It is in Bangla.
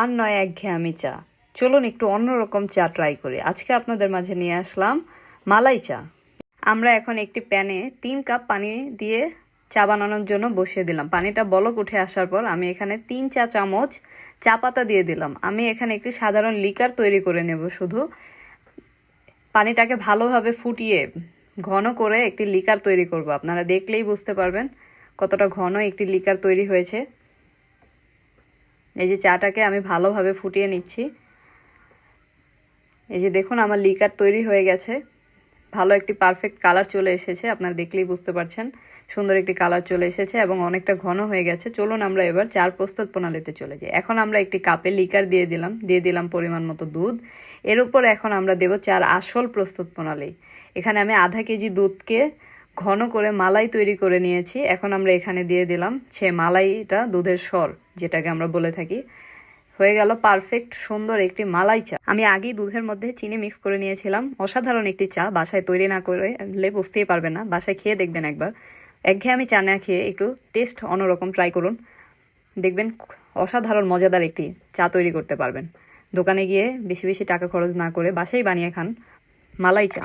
আর নয়, এক একঘেয়েমি চা। চলুন একটু অন্যরকম চা ট্রাই করি। আজকে আপনাদের মাঝে নিয়ে আসলাম মালাই চা। আমরা এখন একটি প্যানে তিন কাপ পানি দিয়ে চা বানানোর জন্য বসিয়ে দিলাম। পানিটা বলক উঠে আসার পর আমি এখানে তিন চা চামচ চা পাতা দিয়ে দিলাম। আমি এখানে একটি সাধারণ লিকার তৈরি করে নেব শুধু। পানিটাকে ভালোভাবে ফুটিয়ে ঘন করে একটি লিকার তৈরি করব। আপনারা দেখলেই বুঝতে পারবেন কতটা ঘন একটি লিকার তৈরি হয়েছে। এই যে চাটাকে আমি ভালোভাবে ফুটিয়ে নিচ্ছি। এই যে দেখুন, আমার লিকার তৈরি হয়ে গেছে। ভালো একটি পারফেক্ট কালার চলে এসেছে, আপনারা দেখলেই বুঝতে পারছেন। সুন্দর একটি কালার চলে এসেছে এবং অনেকটা ঘন হয়ে গেছে। চলুন আমরা এবার চার প্রস্তুত প্রণালীতে চলে যাই। এখন আমরা একটি কাপে লিকার দিয়ে দিলাম দিয়ে দিলাম পরিমাণ মতো দুধ। এর উপর এখন আমরা দেব চার আসল প্রস্তুত প্রণালী। এখানে আমি আধা কেজি দুধকে ঘন করে মালাই তৈরি করে নিয়েছি। এখন আমরা এখানে দিয়ে দিলাম সে মালাইটা দুধের স্বর যেটাকে আমরা বলে থাকি। হয়ে গেল পারফেক্ট সুন্দর একটি মালাই চা। আমি আগেই দুধের মধ্যে চিনি মিক্স করে নিয়েছিলাম। অসাধারণ একটি চা, বাসায় তৈরি না করলে বুঝতেই পারবেন না, বাসায় খেয়ে দেখবেন একবার। একঘেয়ে আমি চা না খেয়ে একটু টেস্ট অন্যরকম ট্রাই করুন। দেখবেন অসাধারণ, মজাদার একটি চা তৈরি করতে পারবেন। দোকানে গিয়ে বেশি বেশি টাকা খরচ না করে বাসায় বানিয়ে খান মালাই চা।